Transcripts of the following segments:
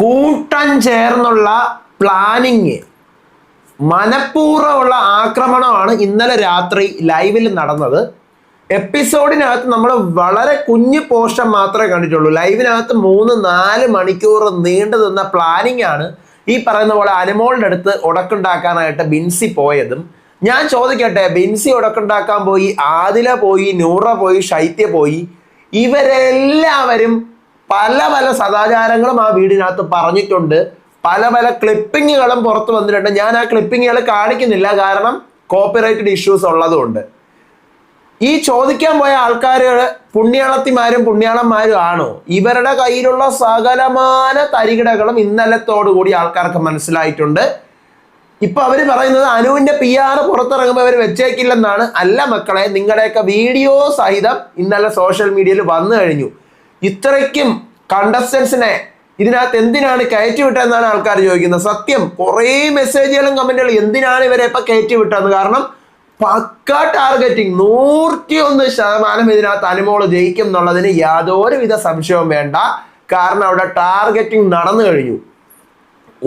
കൂട്ടം ചേർന്നുള്ള പ്ലാനിങ് മനഃപൂർവമുള്ള ആക്രമണമാണ് ഇന്നലെ രാത്രി ലൈവിൽ നടന്നത്. എപ്പിസോഡിനകത്ത് നമ്മൾ വളരെ കുഞ്ഞു പോഷൻ മാത്രമേ കണ്ടിട്ടുള്ളൂ. ലൈവിനകത്ത് മൂന്ന് നാല് മണിക്കൂർ നീണ്ടു നിന്ന പ്ലാനിങ് ആണ് ഈ പറയുന്ന പോലെ അനുമോളിന്റെ അടുത്ത് ഉടക്കുണ്ടാക്കാനായിട്ട് ബിൻസി പോയതും. ഞാൻ ചോദിക്കട്ടെ ബിൻസി ഉടക്കുണ്ടാക്കാൻ പോയി ആദില പോയി നൂറ പോയി ശൈത്യ പോയി ഇവരെല്ലാവരും പല പല സദാചാരങ്ങളും ആ വീടിനകത്ത് പറഞ്ഞിട്ടുണ്ട്. പല പല ക്ലിപ്പിങ്ങുകളും പുറത്ത് വന്നിട്ടുണ്ട്. ഞാൻ ആ ക്ലിപ്പിങ്ങുകൾ കാണിക്കുന്നില്ല. കാരണം കോപ്പിറൈറ്റഡ് ഇഷ്യൂസ് ഉള്ളതുകൊണ്ട്. ഈ ചോദിക്കാൻ പോയ ആൾക്കാരുകൾ പുണ്യാളത്തിമാരും പുണ്യാളന്മാരും ആണോ? ഇവരുടെ കയ്യിലുള്ള സകലമാന തരികിടകളും ഇന്നലത്തോടു കൂടി ആൾക്കാർക്ക് മനസ്സിലായിട്ടുണ്ട്. ഇപ്പൊ അവർ പറയുന്നത് അനുവിന്റെ പി ആർ പുറത്തിറങ്ങുമ്പോൾ അവർ വെച്ചേക്കില്ലെന്നാണ്. അല്ല മക്കളെ നിങ്ങളുടെയൊക്കെ വീഡിയോ സഹിതം ഇന്നലെ സോഷ്യൽ മീഡിയയിൽ വന്നു കഴിഞ്ഞു. ഇത്രയ്ക്കും കണ്ടസ്റ്റൻസിനെ ഇതിനകത്ത് എന്തിനാണ് കയറ്റി വിട്ടതെന്നാണ് ആൾക്കാർ ചോദിക്കുന്നത്. സത്യം കുറേ മെസ്സേജുകളും കമന്റുകളും എന്തിനാണ് ഇവരെ ഇപ്പൊ കയറ്റി വിട്ടതെന്ന് കാരണം പക്ക ടാർഗറ്റിംഗ് നൂറ്റി ഒന്ന് ശതമാനം ഇതിനകത്ത് അനുമോൾ ജയിക്കും എന്നുള്ളതിന് യാതൊരുവിധ സംശയവും വേണ്ട. കാരണം അവിടെ ടാർഗറ്റിംഗ് നടന്നു കഴിഞ്ഞു.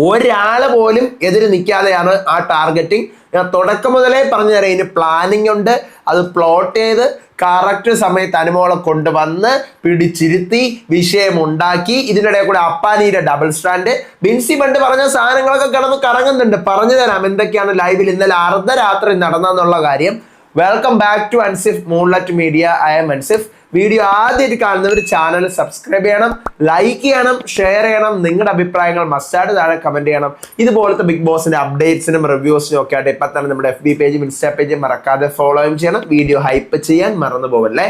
ഒരാൾ പോലും എതിര് നിൽക്കാതെയാണ് ആ ടാർഗറ്റിംഗ് ഞാൻ തുടക്കം മുതലേ പറഞ്ഞു തരാം ഇതിന് പ്ലാനിങ് ഉണ്ട്. അത് പ്ലോട്ട് ചെയ്ത് കറക്റ്റ് സമയത്ത് അനുമോളെ കൊണ്ടുവന്ന് പിടിച്ചിരുത്തി വിഷയം ഉണ്ടാക്കി. ഇതിനിടെ കൂടെ അപ്പാനിയുടെ ഡബിൾ സ്റ്റാൻഡ് ബിൻസി ബണ്ട് പറഞ്ഞ സാധനങ്ങളൊക്കെ കിടന്ന് കറങ്ങുന്നുണ്ട്. പറഞ്ഞു തരാം എന്തൊക്കെയാണ് ലൈവിൽ ഇന്നലെ അർദ്ധരാത്രി നടന്നെന്നുള്ള കാര്യം. Welcome back to Ansif moonlight media I M Ansif video ആദ്യമായിട്ട് കാണുന്നവർ ചാനൽ സബ്സ്ക്രൈബ് ചെയ്യണം ലൈക്ക് ചെയ്യണം ഷെയർ ചെയ്യണം. നിങ്ങളുടെ അഭിപ്രായങ്ങൾ മസ്റ്റായിട്ട് താഴെ കമന്റ് ചെയ്യണം. ഇതുപോലത്തെ ബിഗ് ബോസിന്റെ അപ്ഡേറ്റ്സിനും റിവ്യൂസിനും ഒക്കെ ആയിട്ട് ഇപ്പം തന്നെ നമ്മുടെ എഫ് ബി പേജും ഇൻസ്റ്റാ പേജും മറക്കാതെ ഫോളോയും ചെയ്യണം. വീഡിയോ ഹൈപ്പ് ചെയ്യാൻ മറന്നു പോകല്ലേ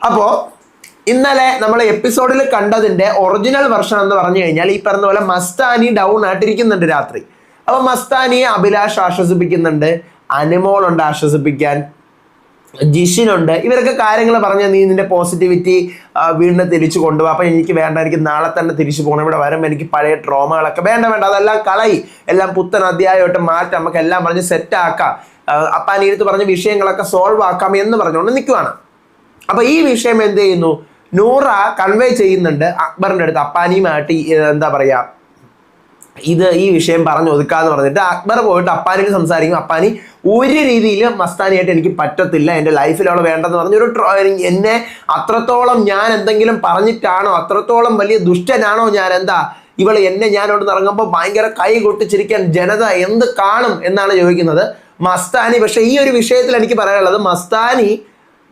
അപ്പോ ഇന്നലെ നമ്മൾ എപ്പിസോഡിൽ കണ്ടതിന്റെ ഒറിജിനൽ വെർഷൻ എന്ന് പറഞ്ഞു കഴിഞ്ഞാൽ ഈ പറഞ്ഞ പോലെ മസ്താനി ഡൗൺ ആയിട്ടിരിക്കുന്നുണ്ട് രാത്രി. അപ്പൊ മസ്താനിയെ അഭിലാഷ് ആശ്വസിപ്പിക്കുന്നുണ്ട്. അനിമോൾ ഉണ്ട് ആശ്വസിപ്പിക്കാൻ ജിഷിനുണ്ട് ഇവരൊക്കെ കാര്യങ്ങൾ പറഞ്ഞ നീ നിന്റെ പോസിറ്റിവിറ്റി വീണ്ടും തിരിച്ചു കൊണ്ടുപോകും അപ്പം എനിക്ക് വേണ്ട എനിക്ക് നാളെ തന്നെ തിരിച്ചു പോകണം ഇവിടെ വരുമ്പോൾ എനിക്ക് പഴയ ട്രോമകളൊക്കെ വേണ്ട വേണ്ട. അതെല്ലാം കളയി. എല്ലാം പുത്തൻ അധ്യായമായിട്ട് മാറ്റാം നമുക്ക് എല്ലാം പറഞ്ഞ് സെറ്റ് ആക്കാം. അപ്പാനീടുത്ത് പറഞ്ഞ വിഷയങ്ങളൊക്കെ സോൾവ് ആക്കാം എന്ന് പറഞ്ഞുകൊണ്ട് നിൽക്കുവാണ് അപ്പൊ ഈ വിഷയം എന്ത് ചെയ്യുന്നു? നൂറ കൺവേ ചെയ്യുന്നുണ്ട് അക്ബറിന്റെ അടുത്ത്. അപ്പാനിയുമായിട്ട് എന്താ പറയാ ഇത് ഈ വിഷയം പറഞ്ഞു ഒതുക്കാന്ന് പറഞ്ഞിട്ട് അക്ബർ പോയിട്ട് അപ്പാനിക്ക് സംസാരിക്കും. അപ്പാനി ഒരു രീതിയിൽ മസ്താനിയായിട്ട് എനിക്ക് പറ്റത്തില്ല. എന്റെ അവൾ വേണ്ടെന്ന് പറഞ്ഞ ഒരു ട്രോ- എന്നെ അത്രത്തോളം ഞാൻ എന്തെങ്കിലും പറഞ്ഞിട്ടാണോ അത്രത്തോളം വലിയ ദുഷ്ടനാണോ ഞാൻ? എന്താ? ഇവൾ എന്നെ ഞാനോട് ഇറങ്ങുമ്പോൾ ഭയങ്കര കൈ കൊട്ടിച്ചിരിക്കാൻ ജനത എന്ത് കാണും എന്നാണ് ചോദിക്കുന്നത് മസ്താനി. പക്ഷേ ഈ ഒരു വിഷയത്തിൽ എനിക്ക് പറയാനുള്ളത് മസ്താനി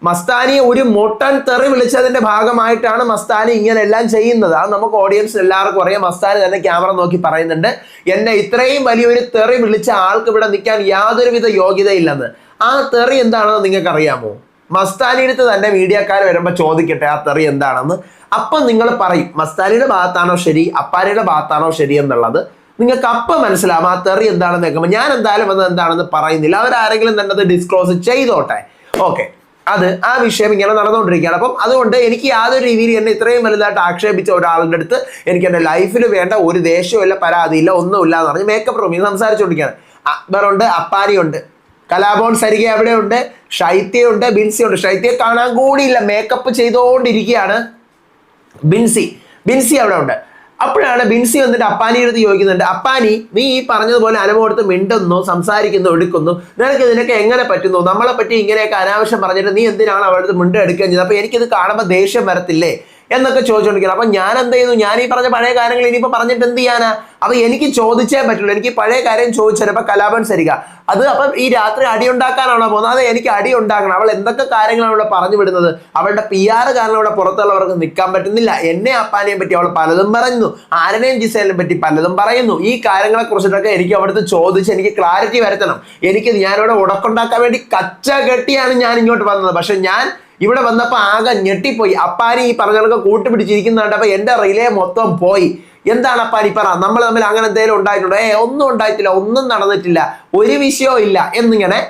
മസ്താനിയെ ഒരു മൊട്ടൻ തെറി വിളിച്ചതിന്റെ ഭാഗമായിട്ടാണ് മസ്താനി ഇങ്ങനെ എല്ലാം ചെയ്യുന്നത്. അത് നമുക്ക് ഓഡിയൻസ് എല്ലാവർക്കും അറിയാം. മസ്താനി തന്നെ ക്യാമറ നോക്കി പറയുന്നുണ്ട്. എന്നെ ഇത്രയും വലിയൊരു തെറി വിളിച്ച ആൾക്ക് ഇവിടെ നിൽക്കാൻ യാതൊരുവിധ യോഗ്യതയില്ലെന്ന്. ആ തെറി എന്താണെന്ന് നിങ്ങൾക്ക് അറിയാമോ മസ്താനിയുടെ തന്നെ മീഡിയക്കാർ വരുമ്പോൾ ചോദിക്കട്ടെ ആ തെറി എന്താണെന്ന്. അപ്പം നിങ്ങൾ പറയും മസ്താനിയുടെ ഭാഗത്താണോ ശരി അപ്പാനിയുടെ ഭാഗത്താണോ ശരി എന്നുള്ളത്. നിങ്ങൾക്ക് അപ്പം മനസ്സിലാവും ആ തെറി എന്താണെന്ന് കേൾക്കുമ്പോൾ ഞാൻ എന്തായാലും അത് എന്താണെന്ന് പറയുന്നില്ല. അവരാരെങ്കിലും തന്നെ അത് ഡിസ്ക്ലോസ് ചെയ്തോട്ടെ. ഓക്കെ അത് ആ വിഷയം ഇങ്ങനെ നടന്നുകൊണ്ടിരിക്കുകയാണ്. അപ്പം അതുകൊണ്ട് എനിക്ക് യാതൊരു രീതിയിൽ എന്നെ ഇത്രയും വലുതായിട്ട് ആക്ഷേപിച്ച ഒരാളുടെ അടുത്ത് എനിക്ക് എന്റെ ലൈഫിൽ വേണ്ട ഒരു ദേഷ്യമില്ല പരാതിയില്ല ഒന്നുമില്ല എന്ന് പറഞ്ഞ് മേക്കപ്പ് റൂമിൽ സംസാരിച്ചുകൊണ്ടിരിക്കുകയാണ്. അക്ബറുണ്ട് അപ്പാരിയുണ്ട് കലാഭവൻ സരിക അവിടെയുണ്ട് ശൈത്യയുണ്ട് ബിൻസിയുണ്ട് ശൈത്യയെ കാണാൻ കൂടിയില്ല മേക്കപ്പ് ചെയ്തുകൊണ്ടിരിക്കുകയാണ്. ബിൻസി ബിൻസി അവിടെ ഉണ്ട്. അപ്പോഴാണ് ബിൻസി വന്നിട്ട് അപ്പാനിയുടെ അടുത്ത് ചോദിക്കുന്നുണ്ട് അപ്പാനി നീ ഈ പറഞ്ഞതുപോലെ അനുഭവത്ത് മിണ്ടുന്നു സംസാരിക്കുന്നു എടുക്കുന്നു? നിനക്ക് ഇതിനൊക്കെ എങ്ങനെ പറ്റുന്നു? നമ്മളെ പറ്റി ഇങ്ങനെയൊക്കെ അനാവശ്യം പറഞ്ഞിട്ട് നീ എന്തിനാണ് അവളുടെ മിണ്ട എടുക്കുകയും ചെയ്തത് അപ്പൊ എനിക്കിത് കാണുമ്പോൾ ദേഷ്യം വരത്തില്ലേ? എന്നൊക്കെ ചോദിച്ചുകൊണ്ടിരിക്കുക അപ്പൊ ഞാൻ എന്ത് ചെയ്യുന്നു ഞാൻ ഈ പറഞ്ഞ പഴയ കാര്യങ്ങൾ ഇനിയിപ്പോ പറഞ്ഞിട്ട് എന്ത് ചെയ്യാനാ? അപ്പൊ എനിക്ക് ചോദിച്ചേ പറ്റുള്ളൂ. എനിക്ക് പഴയ കാര്യം ചോദിച്ചാൽ അപ്പൊ കലാപൻ സരിക. അത് അപ്പൊ ഈ രാത്രി അടി ഉണ്ടാക്കാനാണോ പോകുന്നത്? അതെ എനിക്ക് അടി ഉണ്ടാക്കണം. അവൾ എന്തൊക്കെ കാര്യങ്ങളാണ് ഇവിടെ പറഞ്ഞു വിടുന്നത്? അവളുടെ പി ആർ കാരണം ഇവിടെ പുറത്തുള്ളവർക്ക് നിൽക്കാൻ പറ്റുന്നില്ല. എന്നെ അപ്പാനെയും പറ്റി അവൾ പലതും പറയുന്നു. ആരനെയും ജിസേലിനെ പറ്റി പലതും പറയുന്നു. ഈ കാര്യങ്ങളെ കുറിച്ചിട്ടൊക്കെ എനിക്ക് അവിടുത്തെ ചോദിച്ച് എനിക്ക് ക്ലാരിറ്റി വരുത്തണം. എനിക്ക് ഞാനിവിടെ ഉടക്കുണ്ടാക്കാൻ വേണ്ടി കച്ച കെട്ടിയാണ് ഞാൻ ഇങ്ങോട്ട് വന്നത്. പക്ഷെ ഞാൻ ഇവിടെ വന്നപ്പോൾ ആകെ ഞെട്ടിപ്പോയി. അപ്പാനി ഈ പറഞ്ഞ കണക്ക് കൂട്ടുപിടിച്ചിരിക്കുന്നുണ്ട്. അപ്പോൾ എന്റെ റിലേ മൊത്തം പോയി. എന്താണ് അപ്പാരി പറ? നമ്മൾ തമ്മിൽ അങ്ങനെ എന്തെങ്കിലും ഉണ്ടായിട്ടുണ്ടോ? ഏ ഒന്നും ഉണ്ടായിട്ടില്ല ഒന്നും നടന്നിട്ടില്ല ഒരു വിഷയവും ഇല്ല എന്നിങ്ങനെ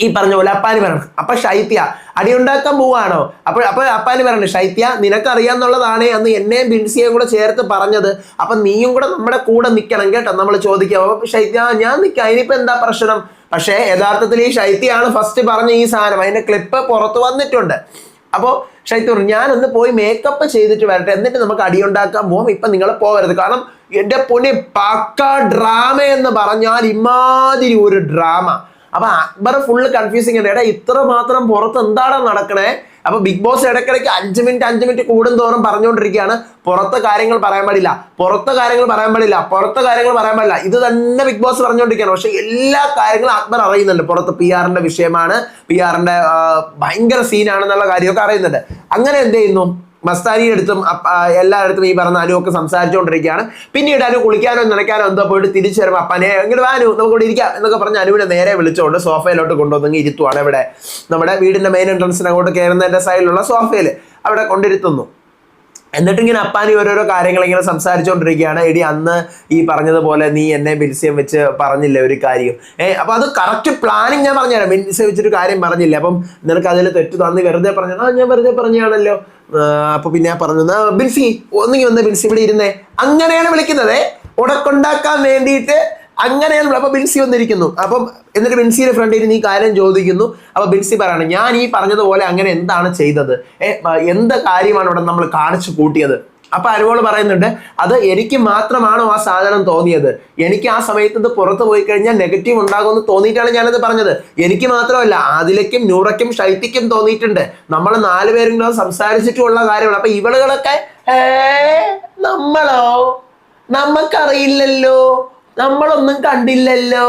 ഈ പറഞ്ഞ പോലെ അപ്പാനി പറയണം. അപ്പൊ ശൈത്യ അടി ഉണ്ടാക്കാൻ പോവാണോ? അപ്പോൾ അപ്പൊ അപ്പാനി പറയണം ശൈത്യ നിനക്കറിയാന്നുള്ളതാണ് അന്ന് എന്നെയും ബിൻസിയെയും കൂടെ ചേർത്ത് പറഞ്ഞത്. അപ്പൊ നീയും കൂടെ നമ്മുടെ കൂടെ നിൽക്കണം കേട്ടോ നമ്മൾ ചോദിക്കാം. അപ്പൊ ശൈത്യ ഞാൻ നിൽക്കാം അതിനിപ്പോ എന്താ പ്രശ്നം? പക്ഷേ യഥാർത്ഥത്തിൽ ഈ ശൈത്യാണ് ഫസ്റ്റ് പറഞ്ഞ ഈ സാധനം. അതിന്റെ ക്ലിപ്പ് പുറത്ത് വന്നിട്ടുണ്ട്. അപ്പോൾ ഷൈത്തൂർ ഞാനൊന്ന് പോയി മേക്കപ്പ് ചെയ്തിട്ട് വരട്ടെ. എന്നിട്ട് നമുക്ക് അടിയുണ്ടാക്കാൻ പോകും ഇപ്പം നിങ്ങൾ പോകരുത്. കാരണം എന്റെ പൊന്നെ പക്ക ഡ്രാമ എന്ന് പറഞ്ഞാൽ ഇമാതിരി ഒരു ഡ്രാമ അപ്പൊ അക്ബർ ഫുള്ള് കൺഫ്യൂസിങ് ഉണ്ട് എടാ ഇത്ര മാത്രം പുറത്ത് എന്താണ് നടക്കണേ? അപ്പൊ ബിഗ് ബോസ് ഇടയ്ക്കിടയ്ക്ക് അഞ്ച് മിനിറ്റ് അഞ്ച് മിനിറ്റ് കൂടും തോറും പറഞ്ഞുകൊണ്ടിരിക്കുകയാണ്. പുറത്തെ കാര്യങ്ങൾ പറയാൻ പാടില്ല. പുറത്തെ കാര്യങ്ങൾ പറയാൻ പാടില്ല. പുറത്തെ കാര്യങ്ങൾ പറയാൻ പാടില്ല. ഇത് തന്നെ ബിഗ് ബോസ് പറഞ്ഞുകൊണ്ടിരിക്കുകയാണ്. പക്ഷെ എല്ലാ കാര്യങ്ങളും അക്ബർ അറിയുന്നുണ്ട്. പുറത്ത് പി ആറിന്റെ വിഷയമാണ്. പി ആറിന്റെ ഭയങ്കര സീനാണെന്നുള്ള കാര്യമൊക്കെ അറിയുന്നുണ്ട്. അങ്ങനെ എന്ത് ചെയ്യുന്നു? മസ്താനിയുടെ അടുത്തും എല്ലായിടത്തും ഈ പറഞ്ഞ അനു ഒക്കെ സംസാരിച്ചുകൊണ്ടിരിക്കുകയാണ്. പിന്നീട് അനു കുളിക്കാനോ നനയ്ക്കാനോ എന്തോ പോയിട്ട് തിരിച്ചു വരുമ്പോൾ അപ്പനെ ഇങ്ങോട്ട് വാനു നമുക്ക് ഇവിടെ ഇരിക്കാം എന്നൊക്കെ പറഞ്ഞ് അനുവിനെ നേരെ വിളിച്ചുകൊണ്ട് സോഫയിലോട്ട് കൊണ്ടുവന്നെങ്കിൽ ഇരുത്തുവാണ് ഇവിടെ നമ്മുടെ വീടിന്റെ മെയിൻ എൻട്രൻസിന് അങ്ങോട്ട് കയറുന്നതിന്റെ സൈഡിലുള്ള സോഫയിൽ അവിടെ കൊണ്ടിരുത്തുന്നു. എന്നിട്ട് ഇങ്ങനെ അപ്പാനി ഓരോരോ കാര്യങ്ങൾ ഇങ്ങനെ സംസാരിച്ചുകൊണ്ടിരിക്കുകയാണ് എടി അന്ന് ഈ പറഞ്ഞതുപോലെ നീ എന്നെ ബിൽസ്യം വെച്ച് പറഞ്ഞില്ല ഒരു കാര്യം? ഏ അപ്പൊ അത് കറക്റ്റ് പ്ലാനിങ് ഞാൻ പറഞ്ഞുതരാം. ബിൽസ്യം വെച്ചൊരു കാര്യം പറഞ്ഞില്ല? അപ്പം നിനക്ക് അതിൽ തെറ്റ് തന്നു വെറുതെ പറഞ്ഞു ആ ഞാൻ വെറുതെ പറഞ്ഞാണല്ലോ അപ്പൊ പിന്നെ പറഞ്ഞു ബിൽസി ഒന്നെങ്കിൽ വന്ന് ബിൽസി ഇവിടെ ഇരുന്നേ. അങ്ങനെയാണ് വിളിക്കുന്നത്. ഉടക്കുണ്ടാക്കാൻ വേണ്ടിയിട്ട് അങ്ങനെയാണ് അപ്പൊ ബിൻസി വന്നിരിക്കുന്നു. അപ്പം എന്നിട്ട് ബിൻസിയുടെ ഫ്രണ്ടിൽ നീ കാര്യം ചോദിക്കുന്നു. അപ്പൊ ബിൻസി പറയാണ് ഞാൻ ഈ പറഞ്ഞതുപോലെ അങ്ങനെ എന്താണ് ചെയ്തത്? എന്ത് കാര്യമാണ് ഇവിടെ നമ്മൾ കാണിച്ചു കൂട്ടിയത്? അപ്പൊ അരുവോൾ പറയുന്നുണ്ട് അത് എനിക്ക് മാത്രമാണോ ആ സാധനം തോന്നിയത്? എനിക്ക് ആ സമയത്ത് ഇത് പുറത്ത് പോയി കഴിഞ്ഞാൽ നെഗറ്റീവ് ഉണ്ടാകുമെന്ന് തോന്നിയിട്ടാണ് ഞാനത് പറഞ്ഞത്. എനിക്ക് മാത്രമല്ല ആദിലയ്ക്കും നൂറയ്ക്കും ഷൈത്തിക്കും തോന്നിയിട്ടുണ്ട്. നമ്മൾ നാലുപേരും കൂടെ സംസാരിച്ചിട്ടുള്ള കാര്യമാണ്. അപ്പൊ ഇവളുകളൊക്കെ നമ്മളോ? നമുക്കറിയില്ലല്ലോ നമ്മളൊന്നും കണ്ടില്ലല്ലോ.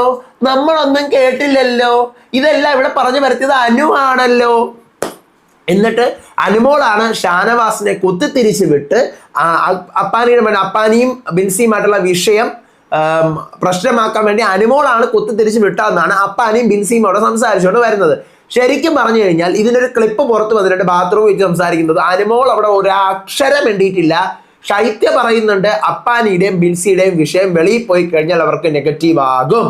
നമ്മളൊന്നും കേട്ടില്ലല്ലോ. ഇതെല്ലാം ഇവിടെ പറഞ്ഞു വരുത്തിയത് അനു ആണല്ലോ. എന്നിട്ട് അനുമോളാണ് ഷാനവാസിനെ കുത്തിത്തിരിച്ച് വിട്ട് അപ്പാനിയുടെ മകൻ അപ്പാനിയും ബിൻസിയുമായിട്ടുള്ള വിഷയം പ്രശ്നമാക്കാൻ വേണ്ടി അനുമോളാണ് കുത്തിത്തിരിച്ച് വിട്ടതെന്നാണ് അപ്പാനിയും ബിൻസിയും അവിടെ സംസാരിച്ചുകൊണ്ട് വരുന്നത്. ശരിക്കും പറഞ്ഞു കഴിഞ്ഞാൽ ഇതിനൊരു ക്ലിപ്പ് പുറത്ത് വന്നിട്ടുണ്ട് ബാത്റൂമിൽ വെച്ച് സംസാരിക്കുന്നത്. അനുമോൾ അവിടെ ഒരു അക്ഷരം വേണ്ടിയിട്ടില്ല ശൈത്യ പറയുന്നുണ്ട് അപ്പാനിയുടെയും ബിൻസിയുടെയും വിഷയം വെളിയിൽ പോയി കഴിഞ്ഞാൽ അവർക്ക് നെഗറ്റീവ് ആകും.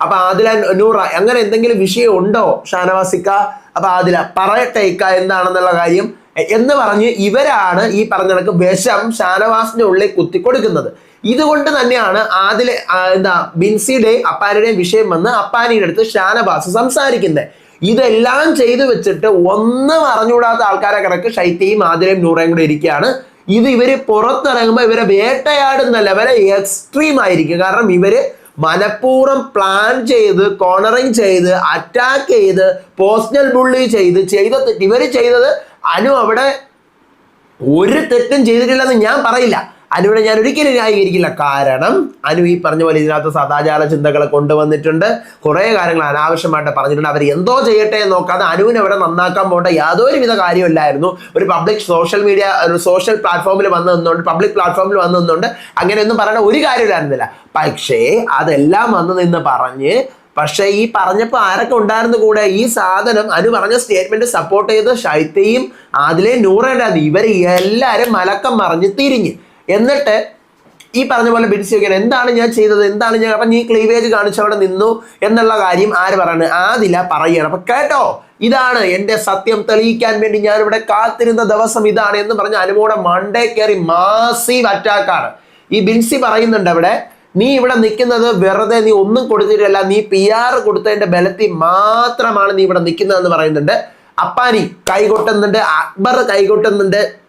അപ്പൊ ആദില നൂറ അങ്ങനെ എന്തെങ്കിലും വിഷയം ഉണ്ടോ ഷാനവാസിക്ക? അപ്പൊ ആദില പറയട്ടെ എന്താണെന്നുള്ള കാര്യം എന്ന് പറഞ്ഞ് ഇവരാണ് ഈ പറഞ്ഞ കണക്ക് വിഷം ഷാനവാസിന്റെ ഉള്ളിൽ കുത്തി കൊടുക്കുന്നത് ഇതുകൊണ്ട് തന്നെയാണ് ആദില എന്താ ബിൻസിയുടെയും അപ്പാനിയുടെയും വിഷയം വന്ന് അപ്പാനിയുടെ അടുത്ത് ഷാനവാസ് സംസാരിക്കുന്നത്. ഇതെല്ലാം ചെയ്തു വെച്ചിട്ട് ഒന്നും അറിഞ്ഞുകൂടാത്ത ആൾക്കാരെ കണക്ക് ഷൈത്യയും ആദിലയും നൂറയും കൂടെ ഇരിക്കുകയാണ്. ഇത് ഇവർ പുറത്തിറങ്ങുമ്പോൾ ഇവരെ വേട്ടയാടുന്ന വരെ എക്സ്ട്രീം ആയിരിക്കും. കാരണം ഇവർ മനഃപൂർവം പ്ലാൻ ചെയ്ത് കോണറിങ് ചെയ്ത് അറ്റാക്ക് ചെയ്ത് പേഴ്സണൽ ബുള്ളി ചെയ്ത് ചെയ്ത ഇവർ ചെയ്തത് അനു അവിടെ ഒരു തെറ്റും ചെയ്തിട്ടില്ലെന്ന് ഞാൻ പറയില്ല. അനുവിനെ ഞാൻ ഒരിക്കലും ന്യായീകരിക്കില്ല. കാരണം അനു ഈ പറഞ്ഞ പോലെ ഇതിനകത്ത് സദാചാര ചിന്തകളെ കൊണ്ടുവന്നിട്ടുണ്ട്. കുറേ കാര്യങ്ങൾ അനാവശ്യമായിട്ട് പറഞ്ഞിട്ടുണ്ട്. അവർ എന്തോ ചെയ്യട്ടെ എന്ന് നോക്കാതെ അനുവിനെ അവിടെ നന്നാക്കാൻ പോകേണ്ട യാതൊരുവിധ കാര്യമില്ലായിരുന്നു ഒരു പബ്ലിക് സോഷ്യൽ മീഡിയ ഒരു സോഷ്യൽ പ്ലാറ്റ്ഫോമിൽ വന്നു പബ്ലിക് പ്ലാറ്റ്ഫോമിൽ വന്നു നിന്നുകൊണ്ട് അങ്ങനെയൊന്നും പറയേണ്ട ഒരു കാര്യമില്ലായിരുന്നില്ല പക്ഷേ അതെല്ലാം വന്നു നിന്ന് പറഞ്ഞ് പക്ഷേ ഈ പറഞ്ഞപ്പോൾ ആരൊക്കെ ഉണ്ടായിരുന്നു കൂടെ? ഈ സാധനം അനു പറഞ്ഞ സ്റ്റേറ്റ്മെന്റ് സപ്പോർട്ട് ചെയ്ത് ശൈത്യയും അതിലെ നൂറേണ്ടത് ഇവർ എല്ലാവരും മലക്കം മറിഞ്ഞ് തിരിഞ്ഞ്. എന്നിട്ട് ഈ പറഞ്ഞ പോലെ ബിൻസി വെക്കാൻ എന്താണ് ഞാൻ ചെയ്തത്? എന്താണ് ഞാൻ അപ്പൊ നീ ക്ലീവേജ് കാണിച്ചവിടെ നിന്നു എന്നുള്ള കാര്യം ആര് പറയണ്? ആദില പറയണം. അപ്പൊ കേട്ടോ ഇതാണ് എന്റെ സത്യം. തെളിയിക്കാൻ വേണ്ടി ഞാൻ ഇവിടെ കാത്തിരുന്ന ദിവസം ഇതാണ് എന്ന് പറഞ്ഞ അനുമോടെ മണ്ടേ കയറി മാസീവ് അറ്റാക്കാണ് ഈ ബിൻസി പറയുന്നുണ്ട് അവിടെ നീ ഇവിടെ നിൽക്കുന്നത് വെറുതെ നീ ഒന്നും കൊടുത്തിട്ടില്ല. നീ പി ആർ കൊടുത്തതിന്റെ ബലത്തിൽ മാത്രമാണ് നീ ഇവിടെ നിൽക്കുന്നതെന്ന് പറയുന്നുണ്ട്. അപ്പാനി കൈകൊട്ടുന്നുണ്ട് അക്ബർ കൈകൊട്ടുന്നുണ്ട്.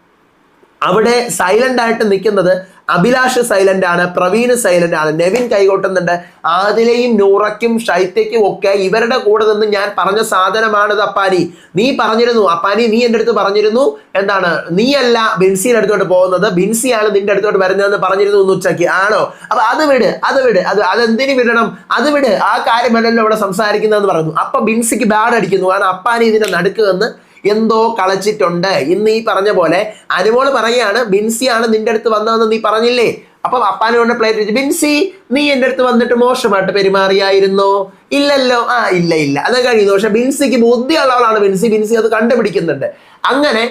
അവിടെ സൈലന്റ് ആയിട്ട് നിൽക്കുന്നത് അഭിലാഷ് സൈലന്റ് ആണ് പ്രവീൺ സൈലന്റ് ആണ് നെവിൻ കൈകൊട്ടുന്നുണ്ട്. ആദിലയും നൂറയ്ക്കും ഷൈത്യയ്ക്കും ഒക്കെ ഇവരുടെ കൂടെ നിന്ന് ഞാൻ പറഞ്ഞ സാധനമാണിത് അപ്പാനി. നീ പറഞ്ഞിരുന്നു അപ്പാനി നീ എന്റെ അടുത്ത് പറഞ്ഞിരുന്നു. എന്താണ്? നീയല്ല ബിൻസിയുടെ അടുത്തോട്ട് പോകുന്നത്. ബിൻസിയാണ് നിന്റെ അടുത്തോട്ട് വരുന്നതെന്ന് പറഞ്ഞിരുന്നു എന്ന് ഉച്ചയ്ക്ക്. ആണോ? അപ്പൊ അത് വിട് അത് വിട്. അത് അതെന്തിനു വിടണം? അത് വിട്. ആ കാര്യമല്ലല്ലോ ഇവിടെ സംസാരിക്കുന്നതെന്ന് പറഞ്ഞു അപ്പൊ ബിൻസിക്ക് ബാഡ് അടിക്കുന്നു. കാരണം അപ്പാനി ഇതിന്റെ നടുക്ക് നിന്ന് എന്തോ കളച്ചിട്ടുണ്ട്. ഇന്ന് ഈ പറഞ്ഞ പോലെ അനുമോൾ പറയാണ് ബിൻസിയാണ് നിന്റെ അടുത്ത് വന്നതെന്ന് നീ പറഞ്ഞില്ലേ? അപ്പൊ കൊണ്ട് പ്ലേറ്റ് വെച്ച് ബിൻസി നീ എന്റെ അടുത്ത് വന്നിട്ട് മോശമായിട്ട് പെരുമാറിയായിരുന്നോ? ഇല്ലല്ലോ. ആ ഇല്ല ഇല്ല. അത് കഴിയുന്നു പക്ഷെ ബിൻസിക്ക് ബുദ്ധിയുള്ളവളാണ് ബിൻസി. ബിൻസി അത് കണ്ടുപിടിക്കുന്നുണ്ട്. അങ്ങനെ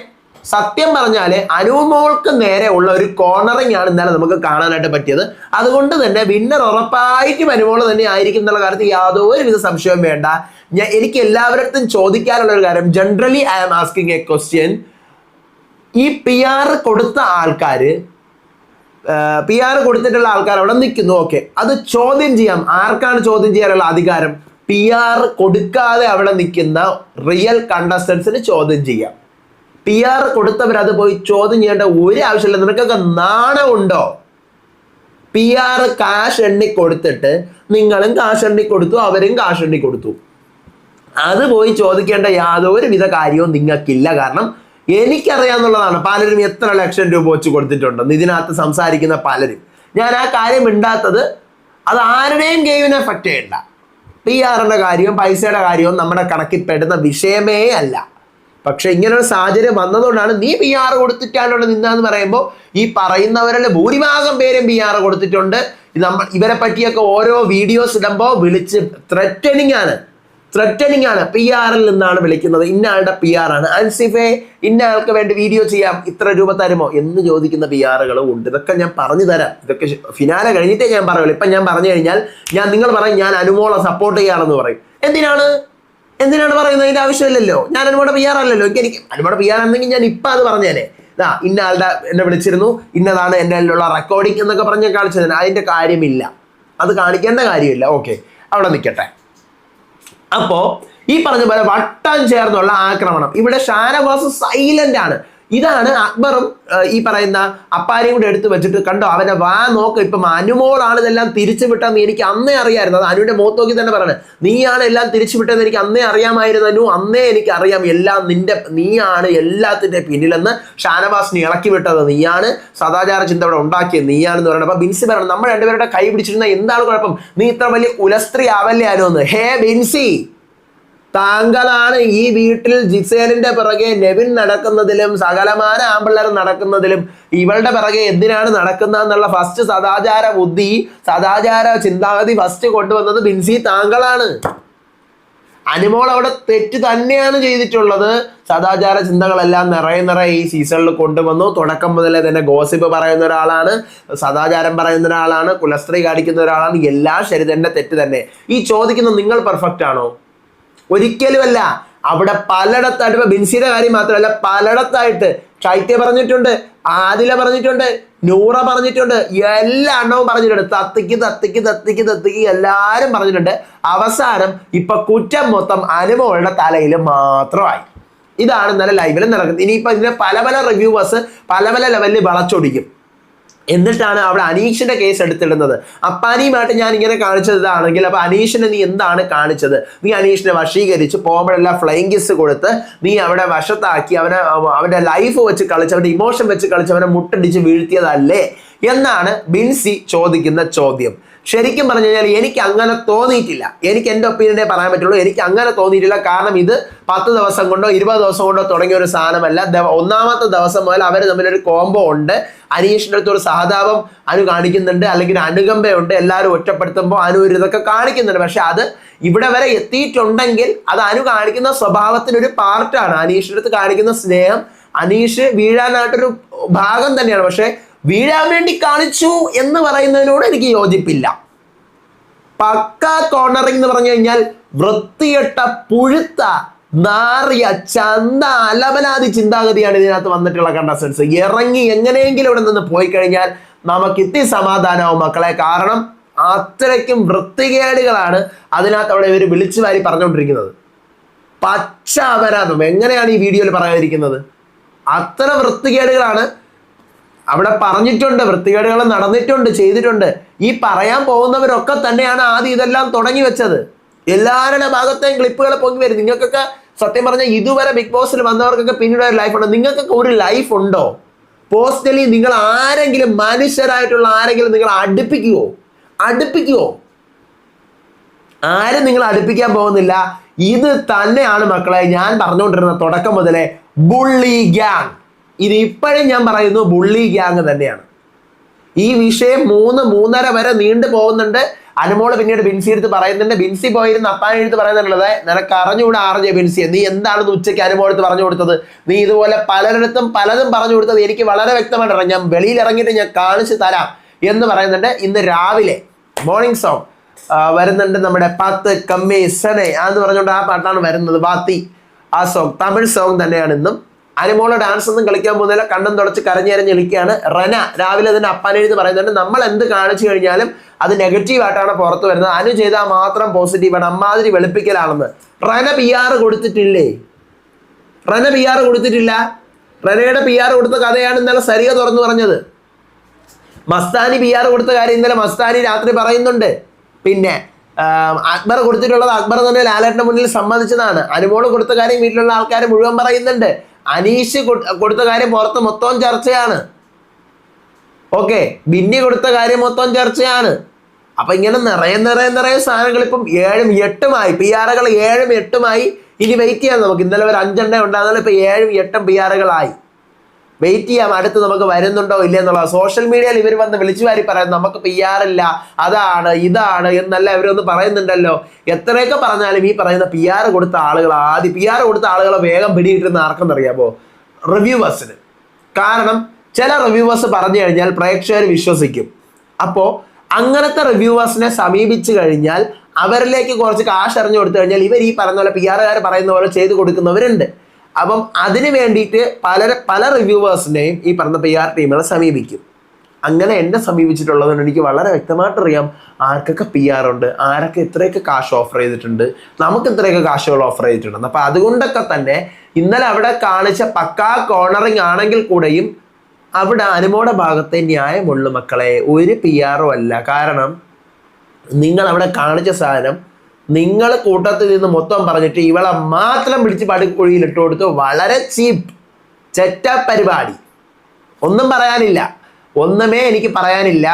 സത്യം പറഞ്ഞാൽ അനുമോൾക്ക് നേരെ ഉള്ള ഒരു കോർണറിംഗ് ആണ് ഇന്നലെ നമുക്ക് കാണാനായിട്ട് പറ്റിയത്. അതുകൊണ്ട് തന്നെ വിന്നർ ഉറപ്പായിട്ടും അനുമോൾ തന്നെ ആയിരിക്കും എന്നുള്ള കാര്യത്തിൽ യാതൊരുവിധ സംശയവും വേണ്ട. ഞാൻ എനിക്ക് എല്ലാവരുടെയും ചോദിക്കാനുള്ള ഒരു കാര്യം generally I am asking a question ഈ പി ആർ കൊടുത്ത ആൾക്കാര് പി ആർ കൊടുത്തിട്ടുള്ള ആൾക്കാർ അവിടെ നിൽക്കുന്നു. ഓക്കെ അത് ചോദ്യം ചെയ്യാം. ആർക്കാണ് ചോദ്യം ചെയ്യാനുള്ള അധികാരം? പി ആർ കൊടുക്കാതെ അവിടെ നിൽക്കുന്ന റിയൽ കണ്ടസ്റ്റൻസിന് ചോദ്യം ചെയ്യാം. പി ആർ കൊടുത്തവർ അത് പോയി ചോദ്യം ചെയ്യേണ്ട ഒരു ആവശ്യമില്ല. നിനക്കൊക്കെ നാണമുണ്ടോ പി ആർ കാശ് എണ്ണി കൊടുത്തിട്ട് നിങ്ങളും കാശ് എണ്ണി കൊടുത്തു അവരും കാശ് എണ്ണി കൊടുത്തു. അത് പോയി ചോദിക്കേണ്ട യാതൊരുവിധ കാര്യവും നിങ്ങൾക്കില്ല. കാരണം എനിക്കറിയാന്നുള്ളതാണ് പലരും എത്ര ലക്ഷം രൂപ വെച്ച് കൊടുത്തിട്ടുണ്ടെന്ന് ഇതിനകത്ത് സംസാരിക്കുന്ന പലരും. ഞാൻ ആ കാര്യം ഇണ്ടാത്തത് അത് ആരുടെയും ഗെയിമിനെ എഫക്റ്റ് ചെയ്യണ്ട. പി ആറിന്റെ കാര്യവും പൈസയുടെ കാര്യവും നമ്മുടെ കണക്കിൽ പെടുന്ന വിഷയമേ അല്ല. പക്ഷെ ഇങ്ങനെ ഒരു സാഹചര്യം വന്നതുകൊണ്ടാണ് നീ പി ആർ കൊടുത്തിട്ടാണ് നിന്നാന്ന് പറയുമ്പോൾ ഈ പറയുന്നവരുടെ ഭൂരിഭാഗം പേരും പി ആർ കൊടുത്തിട്ടുണ്ട്. നമ്മൾ ഇവരെ പറ്റിയൊക്കെ ഓരോ വീഡിയോസ് ഇടുമ്പോൾ വിളിച്ച് ത്രെറ്റനിങ് ആണ്. ത്രെറ്റനിങ് ആണ്. പി ആറിൽ നിന്നാണ് വിളിക്കുന്നത്. ഇന്ന ആളുടെ പി ആർ ആണ്. അൻസിഫെ ഇന്ന ആൾക്ക് വേണ്ടി വീഡിയോ ചെയ്യാം. ഇത്ര രൂപ തരുമോ എന്ന് ചോദിക്കുന്ന പി ആറുകളും ഉണ്ട്. ഇതൊക്കെ ഞാൻ പറഞ്ഞു തരാം. ഇതൊക്കെ ഫിനാലെ കഴിഞ്ഞിട്ടേ ഞാൻ പറയുള്ളൂ. ഇപ്പം ഞാൻ പറഞ്ഞു കഴിഞ്ഞാൽ ഞാൻ നിങ്ങൾ പറയും ഞാൻ അനുമോളെ സപ്പോർട്ട് ചെയ്യാണെന്ന് പറയും. എന്തിനാണ്? എന്തിനാണ് പറയുന്നത്? അതിന്റെ ആവശ്യമില്ലല്ലോ. ഞാൻ അനുമോടെ പി ആർ അല്ലല്ലോ. എനിക്ക് അനുമോടെ പി ഞാൻ ഇപ്പം അത് പറഞ്ഞേനെ. ഇതാ ഇന്ന ആളുടെ എന്നെ വിളിച്ചിരുന്നു. ഇന്നതാണ് എന്റെ അതിലുള്ള റെക്കോർഡിംഗ് എന്നൊക്കെ പറഞ്ഞ് കാണിച്ചതിന് അതിന്റെ കാര്യമില്ല. അത് കാണിക്കേണ്ട കാര്യമില്ല. ഓക്കെ അവിടെ നിൽക്കട്ടെ അപ്പോ ഈ പറഞ്ഞ പോലെ വട്ടം ചേർന്നുള്ള ആക്രമണം. ഇവിടെ ഷാനവാസ് സൈലന്റ് ആണ്. ഇതാണ് അക്ബറും ഈ പറയുന്ന അപ്പാരെയും കൂടെ എടുത്തു വെച്ചിട്ട് കണ്ടോ? അവനെ വാ നോക്ക് ഇപ്പം അനുമോളാണ് ഇതെല്ലാം തിരിച്ചു വിട്ടെന്ന് എനിക്ക് അന്നേ അറിയായിരുന്നു. അത് അനുവിന്റെ മുഖത്ത് നോക്കി തന്നെ പറയണേ. നീയാണ് എല്ലാം തിരിച്ചു വിട്ടതെന്ന് എനിക്ക് അന്നേ അറിയാമായിരുന്നു അനു. അന്നേ എനിക്ക് അറിയാം എല്ലാം നിന്റെ നീയാണ് എല്ലാത്തിന്റെ പിന്നിലെന്ന് ഷാനവാസിനെ ഇളക്കി വിട്ടത്. നീയാണ് സദാചാര ചിന്ത ഇവിടെ ഉണ്ടാക്കിയത്. നീയാണെന്ന് പറയുന്നത് അപ്പൊ ബിൻസി പറയണം നമ്മൾ രണ്ടുപേരുടെ കൈ പിടിച്ചിരുന്ന എന്താണ് കുഴപ്പം? നീ ഇത്ര വലിയ കുലസ്ത്രീ ആവല്ലേ അനു എന്ന്? ഹേ ബിൻസി താങ്കളാണ് ഈ വീട്ടിൽ ജിസേലിന്റെ പിറകെ നെവിൻ നടക്കുന്നതിലും സകലമാന ആമ്പിള്ളേർ നടക്കുന്നതിലും ഇവളുടെ പിറകെ എന്തിനാണ് നടക്കുന്നതെന്നുള്ള ഫസ്റ്റ് സദാചാര ബുദ്ധി സദാചാര ചിന്താഗതി ഫസ്റ്റ് കൊണ്ടുവന്നത് ബിൻസി താങ്കളാണ്. അനുമോൾ അവിടെ തെറ്റ് തന്നെയാണ് ചെയ്തിട്ടുള്ളത്. സദാചാര ചിന്തകളെല്ലാം നിറയെ നിറയെ ഈ സീസണിൽ കൊണ്ടുവന്നു. തുടക്കം മുതലേ തന്നെ ഗോസിപ്പ് പറയുന്ന ഒരാളാണ് സദാചാരം പറയുന്ന ഒരാളാണ് കുലസ്ത്രീ കാണിക്കുന്ന ഒരാളാണ്. എല്ലാം ശരി തന്നെ തെറ്റ് തന്നെ. ഈ ചോദിക്കുന്ന നിങ്ങൾ പെർഫെക്റ്റ് ആണോ? ഒരിക്കലുമല്ല. അവിടെ പലയിടത്തായിട്ട് ഇപ്പൊ ബിൻസിയുടെ കാര്യം മാത്രമല്ല പലയിടത്തായിട്ട് ചൈത്യ പറഞ്ഞിട്ടുണ്ട് ആദില പറഞ്ഞിട്ടുണ്ട് നൂറ പറഞ്ഞിട്ടുണ്ട് എല്ലാ എണ്ണവും പറഞ്ഞിട്ടുണ്ട്. തത്തിക്ക് തത്തിക്ക് തത്തിക്ക് തത്തിക്ക് എല്ലാരും പറഞ്ഞിട്ടുണ്ട്. അവസാനം ഇപ്പൊ കുറ്റം മൊത്തം അനുമോളുടെ തലയിൽ മാത്രമായി. ഇതാണ് ഇന്നലെ ലൈവിൽ നടക്കുന്നത്. ഇനിയിപ്പോ ഇതിന്റെ പല പല റിവ്യൂവേഴ്സ് പല പല ലെവലിൽ വളച്ചൊടിക്കും. എന്നിട്ടാണ് അവിടെ അനീഷിന്റെ കേസ് എടുത്തിടുന്നത്. അപ്പാനിയുമായിട്ട് ഞാൻ ഇങ്ങനെ കാണിച്ചത് ഇതാണെങ്കിൽ അപ്പൊ അനീഷിനെ നീ എന്താണ് കാണിച്ചത്? നീ അനീഷിനെ വശീകരിച്ച് പോകുമ്പോഴെല്ലാം ഫ്ലൈങ് കിസ് കൊടുത്ത് നീ അവിടെ വശത്താക്കി അവനെ അവന്റെ ലൈഫ് വെച്ച് കളിച്ച് അവന്റെ ഇമോഷൻ വെച്ച് കളിച്ച് അവനെ മുട്ടടിച്ച് വീഴ്ത്തിയതല്ലേ? എന്നാണ് ബിൻസി ചോദിക്കുന്ന ചോദ്യം. ശരിക്കും പറഞ്ഞു കഴിഞ്ഞാൽ എനിക്ക് അങ്ങനെ തോന്നിയിട്ടില്ല. എനിക്ക് എന്റെ ഒപ്പീനിയനെ പറയാൻ പറ്റുള്ളൂ. എനിക്ക് അങ്ങനെ തോന്നിയിട്ടില്ല. കാരണം ഇത് പത്ത് ദിവസം കൊണ്ടോ ഇരുപത് ദിവസം കൊണ്ടോ തുടങ്ങിയ ഒരു സാധനമല്ല. ഒന്നാമത്തെ ദിവസം മുതൽ അവർ തമ്മിലൊരു കോംബോ ഉണ്ട്. അനീഷിന്റെ അടുത്ത് ഒരു സഹതാപം അനു കാണിക്കുന്നുണ്ട്. അല്ലെങ്കിൽ അനുകമ്പയുണ്ട്. എല്ലാവരും ഒറ്റപ്പെടുത്തുമ്പോൾ അനു ഒരു ഇതൊക്കെ കാണിക്കുന്നുണ്ട്. പക്ഷെ അത് ഇവിടെ വരെ എത്തിയിട്ടുണ്ടെങ്കിൽ അത് അനു കാണിക്കുന്ന സ്വഭാവത്തിനൊരു പാർട്ടാണ് അനീഷിന്റെ അടുത്ത് കാണിക്കുന്ന സ്നേഹം അനീഷ് വീഴാനായിട്ടൊരു ഭാഗം തന്നെയാണ്. പക്ഷെ വീഴാൻ വേണ്ടി കാണിച്ചു എന്ന് പറയുന്നതിനോട് എനിക്ക് യോജിപ്പില്ല. പക്ക കോർണറിംഗ് എന്ന് പറഞ്ഞു കഴിഞ്ഞാൽ വൃത്തിയിട്ട പുഴുത്ത നാറിയ ചന്ത അലബലാതി ചിന്താഗതിയാണ് ഇതിനകത്ത് വന്നിട്ടുള്ള കണ്ടസ്റ്റൻസ് ഇറങ്ങി എങ്ങനെയെങ്കിലും ഇവിടെ നിന്ന് പോയി കഴിഞ്ഞാൽ നമുക്ക് ഇത്തി സമാധാനമാവും മക്കളെ. കാരണം അത്രയ്ക്കും വൃത്തികേടുകളാണ് അതിനകത്ത് അവിടെ ഇവർ വിളിച്ചു വാരി പറഞ്ഞുകൊണ്ടിരിക്കുന്നത്. പച്ച അപരാധം. എങ്ങനെയാണ് ഈ വീഡിയോയിൽ പറയാതിരിക്കുന്നത്? അത്ര വൃത്തികേടുകളാണ് അവിടെ പറഞ്ഞിട്ടുണ്ട് വൃത്തികേടുകൾ നടന്നിട്ടുണ്ട് ചെയ്തിട്ടുണ്ട്. ഈ പറയാൻ പോകുന്നവരൊക്കെ തന്നെയാണ് ആദ്യം ഇതെല്ലാം തുടങ്ങി വെച്ചത്. എല്ലാവരുടെ ഭാഗത്തെയും ക്ലിപ്പുകൾ പൊങ്ങി വരും. നിങ്ങൾക്കൊക്കെ സത്യം പറഞ്ഞാൽ ഇതുവരെ ബിഗ് ബോസിൽ വന്നവർക്കൊക്കെ പിന്നീട് ഒരു ലൈഫ് ഉണ്ടോ? നിങ്ങൾക്കൊക്കെ ഒരു ലൈഫ് ഉണ്ടോ? പേഴ്സണലി നിങ്ങൾ ആരെങ്കിലും മനുഷ്യരായിട്ടുള്ള ആരെങ്കിലും നിങ്ങൾ അടുപ്പിക്കുവോ? അടുപ്പിക്കുവോ? ആരും നിങ്ങൾ അടുപ്പിക്കാൻ പോകുന്നില്ല. ഇത് തന്നെയാണ് മക്കളെ ഞാൻ പറഞ്ഞുകൊണ്ടിരുന്ന തുടക്കം മുതലേ ബുള്ളി ഗ്യാങ് ഇത് ഇപ്പോഴും ഞാൻ പറയുന്നു ബുള്ളി ഗ്യാങ് തന്നെയാണ്. ഈ വിഷയം മൂന്ന് മൂന്നര വരെ നീണ്ടു പോകുന്നുണ്ട്. അനുമോൾ പിന്നീട് ബിൻസി എടുത്ത് പറയുന്നുണ്ട്. ബിൻസി പോയിരുന്നു അപ്പാൻ എടുത്ത് പറയുന്നുള്ളത് നിനക്ക് അറിഞ്ഞുകൂടെ ആർജെ ബിൻസി നീ എന്താണെന്ന് ഉച്ചയ്ക്ക് അനുമോൾ എടുത്ത് പറഞ്ഞു കൊടുത്തത്? നീ ഇതുപോലെ പലരിടത്തും പലതും പറഞ്ഞു കൊടുത്തത് എനിക്ക് വളരെ വ്യക്തമായിട്ട് ഞാൻ വെളിയിൽ ഇറങ്ങിയിട്ട് ഞാൻ കാണിച്ചു തരാം. എന്ന് പറയുന്നുണ്ട്. ഇന്ന് രാവിലെ മോർണിംഗ് സോങ് വരുന്നുണ്ട് നമ്മുടെ പത്ത് കമ്മി സനെ എന്ന് പറഞ്ഞുകൊണ്ട് ആ പാട്ടാണ് വരുന്നത്. ബാത്തി ആ സോങ് തമിഴ് സോങ് തന്നെയാണ് ഇന്നും. അനുമോൾ ഡാൻസ് ഒന്നും കളിക്കാൻ പോകുന്നില്ല കണ്ണും തുടച്ച് കരഞ്ഞരഞ്ഞ് കളിക്കുകയാണ് റന രാവിലെ തന്നെ അപ്പാനെഴുതി പറയുന്നുണ്ട് നമ്മൾ എന്ത് കാണിച്ചു കഴിഞ്ഞാലും അത് നെഗറ്റീവ് ആയിട്ടാണ് പുറത്ത് വരുന്നത്. അനു ചെയ്താൽ മാത്രം പോസിറ്റീവാണ് അമ്മാതിരി വെളുപ്പിക്കലാണെന്ന്. റന പി ആർ കൊടുത്തിട്ടില്ലേ? റന പി ആർ കൊടുത്തിട്ടില്ല. റനയുടെ പി ആർ കൊടുത്ത കഥയാണ് ഇന്നലെ സരിക തുറന്നു പറഞ്ഞത്. മസ്താനി പി ആർ കൊടുത്ത കാര്യം ഇന്നലെ മസ്താനി രാത്രി പറയുന്നുണ്ട്. പിന്നെ അക്ബർ കൊടുത്തിട്ടുള്ളത് അക്ബർ തന്നെ ലാലേട്ടന്റെ മുന്നിൽ സമ്മതിച്ചതാണ്. അനുമോൾ കൊടുത്ത കാര്യം വീട്ടിലുള്ള ആൾക്കാർ മുഴുവൻ പറയുന്നുണ്ട്. അനീഷ് കൊടുത്ത കാര്യം പുറത്ത് മൊത്തം ചർച്ചയാണ്. ഓക്കെ ബിന്നി കൊടുത്ത കാര്യം മൊത്തം ചർച്ചയാണ്. അപ്പൊ ഇങ്ങനെ നിറയെ നിറയെ നിറയെ സാധനങ്ങൾ ഇപ്പം ഏഴും എട്ടുമായി പി ആറുകൾ ഏഴും എട്ടുമായി ഇനി വെയിറ്റ് ചെയ്യാം നമുക്ക്. ഇന്നലെ ഒരു അഞ്ചെണ്ണ ഉണ്ടാകുന്നത് ഇപ്പൊ ഏഴും എട്ടും പി ആറുകളായി വെയിറ്റ് ചെയ്യാം അടുത്ത് നമുക്ക് വരുന്നുണ്ടോ ഇല്ല എന്നുള്ളത്. സോഷ്യൽ മീഡിയയിൽ ഇവർ വന്ന് വിളിച്ചു വാരി പറയാം നമുക്ക് പി ആർ ഇല്ല അതാണ് ഇതാണ് എന്നല്ല ഇവരൊന്ന് പറയുന്നുണ്ടല്ലോ. എത്രയൊക്കെ പറഞ്ഞാലും ഈ പറയുന്ന പി ആർ കൊടുത്ത ആളുകൾ ആദ്യം പി ആർ കൊടുത്ത ആളുകളെ വേഗം പിടികിട്ടുന്ന ആർക്കെന്നറിയാമോ? റിവ്യൂവേഴ്സിന് കാരണം ചില റിവ്യൂവേഴ്സ് പറഞ്ഞു കഴിഞ്ഞാൽ പ്രേക്ഷകർ വിശ്വസിക്കും. അപ്പോൾ അങ്ങനത്തെ റിവ്യൂവേഴ്സിനെ സമീപിച്ചു കഴിഞ്ഞാൽ അവരിലേക്ക് കുറച്ച് കാശ് എറിഞ്ഞു കൊടുത്തു കഴിഞ്ഞാൽ ഇവർ ഈ പറഞ്ഞ പോലെ പി ആറുകാർ പറയുന്ന പോലെ ചെയ്തു കൊടുക്കുന്നവരുണ്ട്. അപ്പം അതിന് വേണ്ടിയിട്ട് പല പല റിവ്യൂവേഴ്സിനെയും ഈ പറഞ്ഞ പി ആർ ടീമുകളെ സമീപിക്കും. അങ്ങനെ എന്നെ സമീപിച്ചിട്ടുള്ളതുകൊണ്ട് എനിക്ക് വളരെ വ്യക്തമായിട്ട് അറിയാം ആർക്കൊക്കെ പി ആർ ഉണ്ട് ആരൊക്കെ ഇത്രയൊക്കെ കാശ് ഓഫർ ചെയ്തിട്ടുണ്ട് നമുക്ക് ഇത്രയൊക്കെ കാശുകൾ ഓഫർ ചെയ്തിട്ടുണ്ട്. അപ്പോൾ അതുകൊണ്ടൊക്കെ തന്നെ ഇന്നലെ അവിടെ കാണിച്ച പക്കാ കോർണറിങ് ആണെങ്കിൽ കൂടെയും അവിടെ അനുമോടെ ഭാഗത്തെ ന്യായമുള്ളു മക്കളെ ഒരു പി ആറും അല്ല. കാരണം നിങ്ങൾ അവിടെ കാണിച്ച സാധനം നിങ്ങൾ കൂട്ടത്തിൽ നിന്ന് മൊത്തം പറഞ്ഞിട്ട് ഇവളെ മാത്രം പിടിച്ച് പടുക്കുഴിയിൽ ഇട്ട് കൊടുത്ത് വളരെ ചീപ്പ് ചെറ്റ പരിപാടി. ഒന്നും പറയാനില്ല. ഒന്നുമേ എനിക്ക് പറയാനില്ല.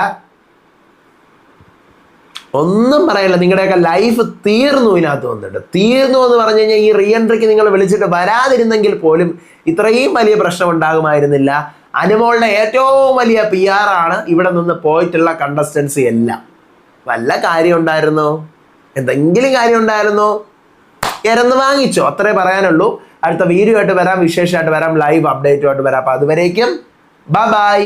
ഒന്നും പറയാനില്ല നിങ്ങളുടെയൊക്കെ ലൈഫ് തീർന്നു ഇതിനകത്ത് വന്നിട്ട്. തീർന്നു എന്ന് പറഞ്ഞു കഴിഞ്ഞാൽ ഈ റീ എൻട്രിക്ക് നിങ്ങൾ വിളിച്ചിട്ട് വരാതിരുന്നെങ്കിൽ പോലും ഇത്രയും വലിയ പ്രശ്നം ഉണ്ടാകുമായിരുന്നില്ല. അനുമോളുടെ ഏറ്റവും വലിയ പി ആർ ആണ് ഇവിടെ നിന്ന് പോയിട്ടുള്ള കണ്ടസ്റ്റൻസി എല്ലാം. വല്ല കാര്യം ഉണ്ടായിരുന്നോ? എന്തെങ്കിലും കാര്യം ഉണ്ടായിരുന്നോ? ഇരന്ന് വാങ്ങിച്ചോ. അത്രേ പറയാനുള്ളൂ. അടുത്ത വീഡിയോ ആയിട്ട് വരാം. വിശേഷമായിട്ട് വരാം. ലൈവ് അപ്ഡേറ്റുമായിട്ട് വരാം. അപ്പൊ അതുവരേക്കും ബൈ ബൈ